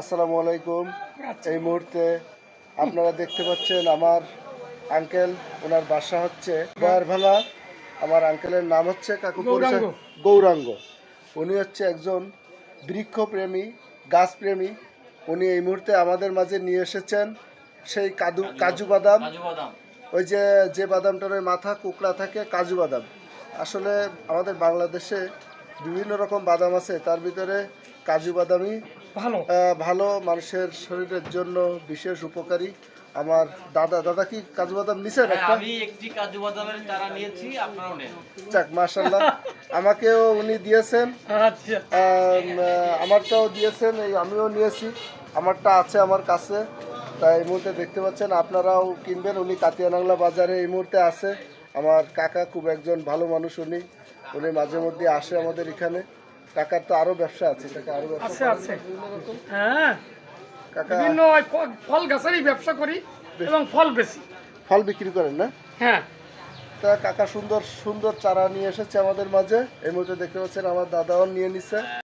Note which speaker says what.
Speaker 1: আসসালামু আলাইকুম। এই মুহূর্তে আপনারা দেখতে পাচ্ছেন আমার আঙ্কেল ওনার বাসা হচ্ছে ভাঙা আমার আঙ্কেলের নাম হচ্ছে কাকু পরিচয়
Speaker 2: গৌরাঙ্গ।
Speaker 1: উনি হচ্ছে একজন বৃক্ষপ্রেমী গাছপ্রেমী। উনি এই মুহূর্তে আমাদের মাঝে নিয়ে এসেছেন সেই বাদাম।
Speaker 3: কাজু বাদাম।
Speaker 1: ওই যে যে বাদামটার ওই মাথা কুকড়া থাকে কাজু বাদাম। আসলে আমাদের বাংলাদেশে বিভিন্ন রকম বাদাম আছে তার ভিতরে কাজু বাদামই
Speaker 2: ভালো?
Speaker 1: ভালো মানুষের শরীরের জন্য বিশেষ উপকারী। আমার দাদা দাদা কি কাজু বাদাম নিছেন
Speaker 3: হ্যাঁ,
Speaker 1: একটা?
Speaker 3: আমি একটি কাজু বাদামের চারা নিয়েছি আপনারাও নেন।
Speaker 1: যাক মার্শাল্লাহ আমাকেও উনি দিয়েছেন।
Speaker 2: আচ্ছা।
Speaker 1: আমারটাও দিয়েছেন এই আমিও নিয়েছি। আমারটা আছে আমার কাছে। তাই এই মুহূর্তে দেখতে পাচ্ছেন আপনারাও কিনবেন। উনি কাতিয়ানাংলা বাজারে এই মুহূর্তে আছে। আমার কাকা খুব একজন ভালো মানুষ উনি। উনি মাঝে মধ্যে আসে আমাদের এখানে। কাকার তো আরও ব্যবসা আছে কাকা আরও
Speaker 2: আছে আছে। হ্যাঁ।
Speaker 1: কাকা
Speaker 2: বিভিন্ন ফল- ফল গাছেরই ব্যবসা করি এবং ফল বেশি।
Speaker 1: ফল বিক্রি করেন না?
Speaker 2: হ্যাঁ।
Speaker 1: তা কাকা সুন্দর সুন্দর চারা নিয়ে এসেছে আমাদের মাঝে। এই মুহূর্তে দেখতে পাচ্ছেন আমার দাদাও নিয়ে নিছে।